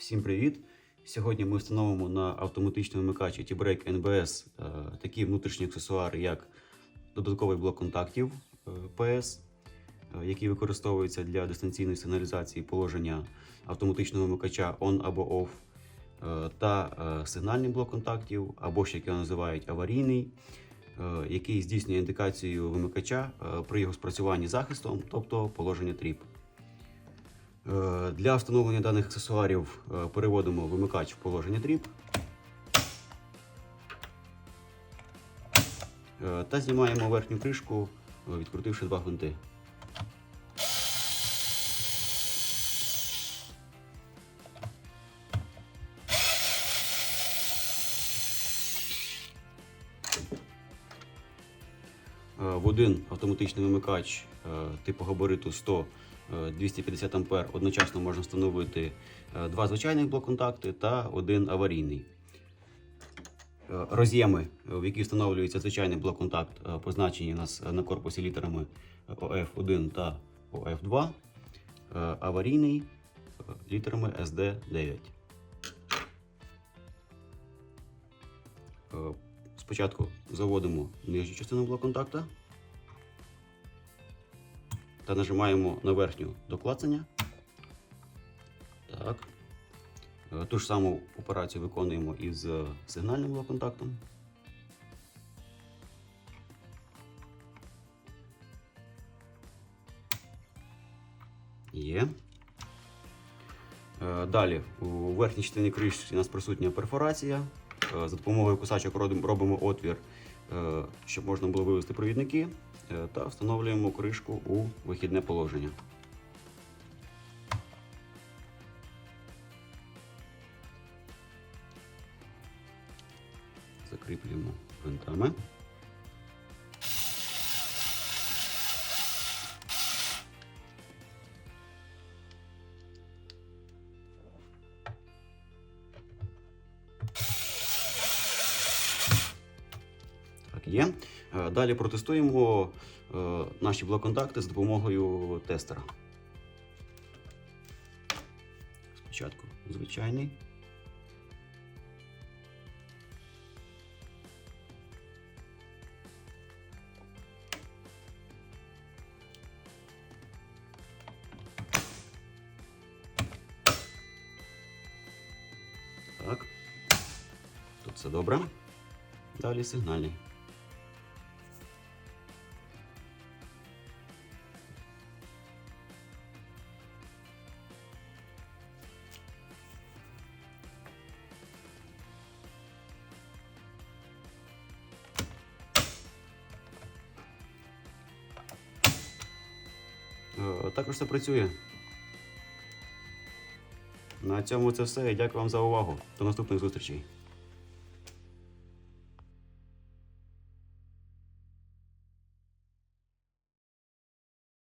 Всім привіт! Сьогодні ми встановимо на автоматичному вимикачі T-Break NBS е, такі внутрішні аксесуари, як додатковий блок контактів е, PS, е, який використовується для дистанційної сигналізації положення автоматичного вимикача ON або OFF, та сигнальний блок контактів, або ще як його називають аварійний, який здійснює індикацію вимикача при його спрацюванні захистом, тобто положення тріп. Е, Для встановлення даних аксесуарів е, переводимо вимикач в положення дріб Е, та знімаємо верхню кришку, відкрутивши два гвинти. В один автоматичний вимикач типу габариту 100 е, 250 А одночасно можна встановити е, два звичайних блок-контакти та один аварійний. Е, Роз'єми, в які встановлюється звичайний блок-контакт, е, позначені у нас на корпусі літерами OF1 та OF2, е, аварійний літерами SD9. Е, Спочатку заводимо нижню частину блок-контакта та нажимаємо на верхню до клацання. Так. Е, Ту ж саму операцію виконуємо із сигнальним блок-контактом. Є. Е, Далі у верхній частині кришки у нас присутня перфорація. Е, За допомогою кусачок робимо отвір, щоб можна було вивести провідники, та встановлюємо кришку у вихідне положення. Закріплюємо гвинтами. Є. Е, Далі протестуємо е, наші блок-контакти з допомогою тестера. Спочатку звичайний. Так. Тут все добре. Далі сигнальний. Також все працює. На цьому це все. Дякую вам за увагу. До наступних зустрічей.